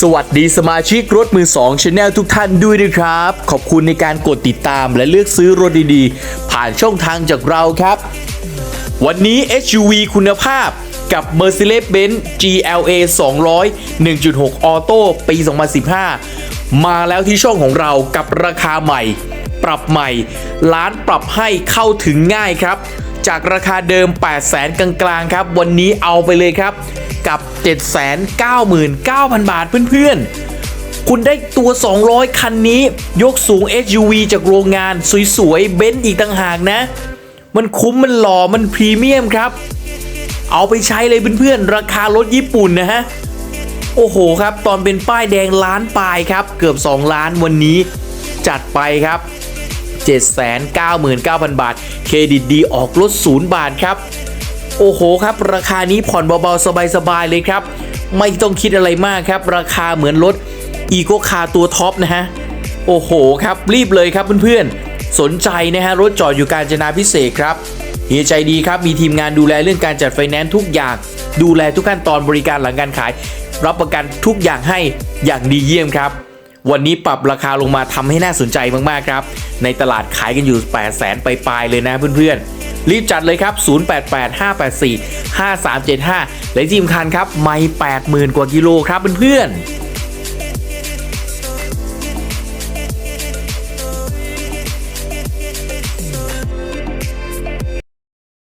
สวัสดีสมาชิกรถมือ2 Channel ทุกท่านด้วยนะครับ ขอบคุณในการกดติดตามและเลือกซื้อรถดีๆ ผ่านช่องทางจากเราครับ วันนี้ SUV คุณภาพกับ Mercedes-Benz GLA 200 1.6 Auto ปี 2015 มาแล้วที่ช่องของเรากับราคาใหม่ ปรับใหม่ ร้านปรับให้เข้าถึงง่ายครับ จากราคาเดิม 8 0 0 0 0กลางๆครับ วันนี้เอาไปเลยครับ กับ 799,000 บาทเพื่อนๆ คุณได้ตัว 200 คันนี้ ยกสูง SUV จากโรงงานสวยๆ เบนซ์อีกต่างหากนะ มันคุ้มมันหล่อมันพรีเมียมครับ เอาไปใช้เลยเพื่อนๆ ราคารถญี่ปุ่นนะฮะ โอ้โหครับ ตอนเป็นป้ายแดงล้านปลายครับ เกือบ 2 ล้านวันนี้จัดไปครับ799,000 บาท รดิตดีออกรถ0บาทครับ โอ้โหครับ ราคานี้ผ่อนเบาๆ สบายๆ เลยครับ ไม่ต้องคิดอะไรมากครับ ราคาเหมือนรถอีโ c คาตัวท็อปนะฮะ โอ้โหครับ รีบเลยครับเพื่อนๆ สนใจนะฮะ รถจอดอยู่การจนาพิเศษครับเฮียใจดีครับ มีทีมงานดูแลเรื่องการจัดไฟแนนซ์ทุกอย่าง ดูแลทุกขั้นตอนบริการหลังการขาย รับประกันทุกอย่างให้อย่างดีเยี่ยมครับ วันนี้ปรับราคาลงมาทำให้น่าสนใจมากๆครับ ในตลาดขายกันอยู่ 8 0 0แสนไปปลายๆเลยนะเพื่อนๆ รีบจัดเลยครับ 0885845375 และที่สำคัญครับ ไม่ 80,000 กว่ากิโลครับเพื่อนๆ